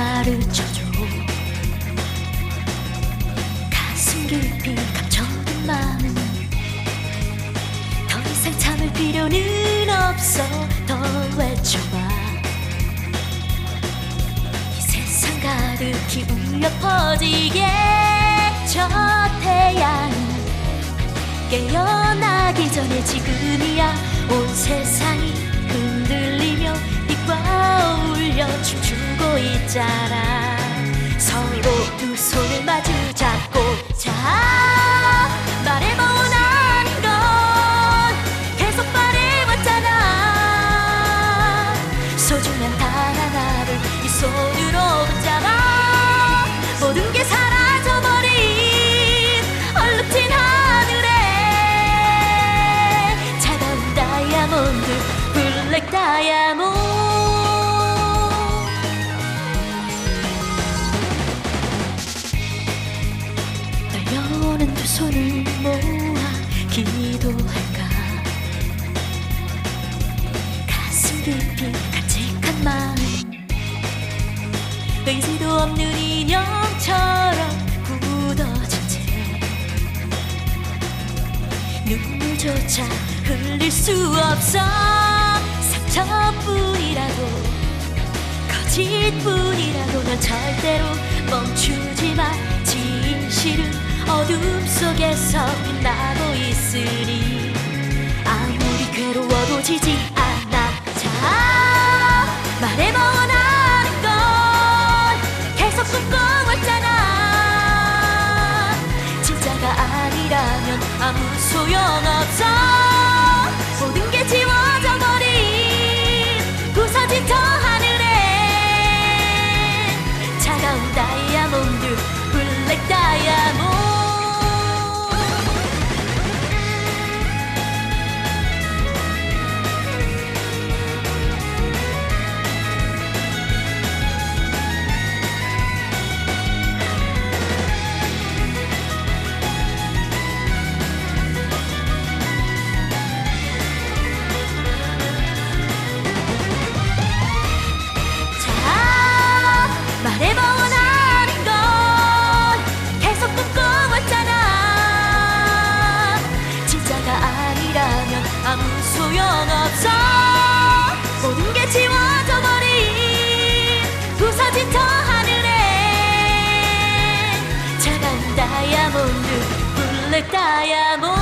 가르쳐줘. 가슴 깊이 감춰둔 마음 더 이상 참을 필요는 없어. 더 외쳐봐. 이 세상 가득히 울려 퍼지게 저 태양이 깨어나기 전에 지금이야. 온 세상이 흔들리며 빛과 어울려 있잖아. 서로 두 손을 마주 잡고 자 말해보는 건 계속 말해왔잖아. 소중한 단 하나를 이 손으로 붙잡아 모든 게 사라져버린 얼룩진 하늘에 차가운 다이아몬드 블랙 다이아몬드 두 손을 모아 기도할까? 가슴 깊이 간직한 마음. 의지도 없는 인형처럼 굳어진 채 눈물조차 흘릴 수 없어. 상처뿐이라도 거짓뿐이라도 넌 절대로 멈추지 어둠 속에서 빛나고 있으니 아무리 괴로워도 지지 않아. 자 말해보라는 건 계속 꿈꿔왔잖아. 진짜가 아니라면 아무 소용없어 차가